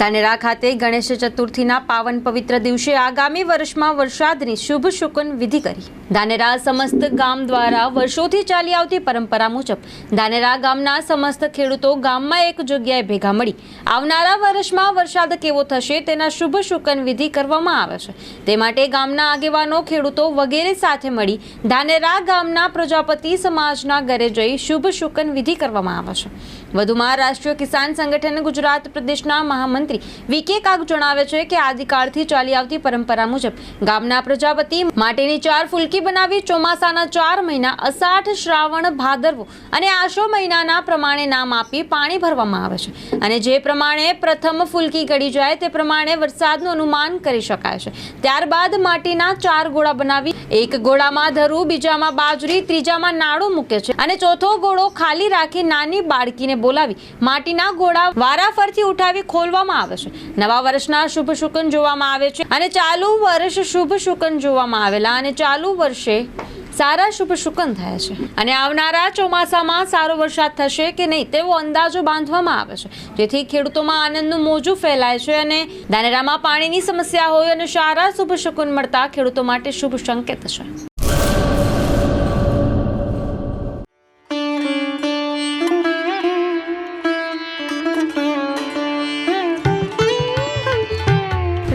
ધાનેરા ખાતે ગણેશ ચતુર્થીના પાવન પવિત્ર દિવસે આગામી વર્ષમાં વરસાદની શુભ શુકન વિધિ કરી. ધાનેરા સમસ્ત ગામ દ્વારા વર્ષોથી ચાલી આવતી પરંપરા મુજબ ધાનેરા ગામના સમસ્ત ખેડૂતો ગામમાં એક જગ્યાએ ભેગા મળી આવનારા વર્ષમાં વરસાદ કેવો થશે તેના શુભ શુકન વિધિ કરવામાં આવે છે. તે માટે ગામના આગેવાનો, ખેડૂતો વગેરે સાથે મળી ધાનેરા ગામના પ્રજાપતિ સમાજના ઘરે જઈ શુભ શુકન વિધિ કરવામાં આવે છે. વધુમાં રાષ્ટ્રીય કિસાન સંગઠન ગુજરાત પ્રદેશના મહામંત્રી વીકે કાગ જણાવે છે કે આદિકાળથી ચાલી આવતી પરંપરા મુજબ ગામના પ્રજાપતિ માટેની ચાર ફૂલકી બનાવી ચોમાસાના ચાર મહિના અષાઢ શ્રાવણ ભાદરવો અને આશો મહિનાના પ્રમાણે નામ આપી પાણી ભરવામાં આવે છે. અને જે પ્રમાણે પ્રથમ ફૂલકી ગળી જાય તે પ્રમાણે વરસાદનું અનુમાન કરી શકાય છે. ત્યારબાદ માટીના ચાર ગોળા બનાવી એક ગોળામાં ધરું, બીજામાં બાજરી, ત્રીજામાં નાળું મૂકે છે અને ચોથો ગોળો ખાલી રાખી નાની બાળકીને બોલાવી માટીના ગોળા વારાફરથી ઉઠાવી ખોલવામાં આવે છે. નવા વર્ષના શુભ શુકન જોવામાં આવે છે અને ચાલુ વર્ષ શુભ શુકન જોવામાં આવેલા અને ચાલુ વર્ષે સારા શુભ શુકન થયા છે. અને આવનારા ચોમાસામાં સારો વરસાદ થશે કે નહીં તેવો અંદાજો બાંધવામાં આવે છે. જેથી ખેડૂતોમાં આનંદનું મોજું ફેલાય છે અને ધાનેરામાં પાણીની સમસ્યા હોય અને સારા શુભ શુકન મળતા ખેડૂતો માટે શુભ સંકેત છે.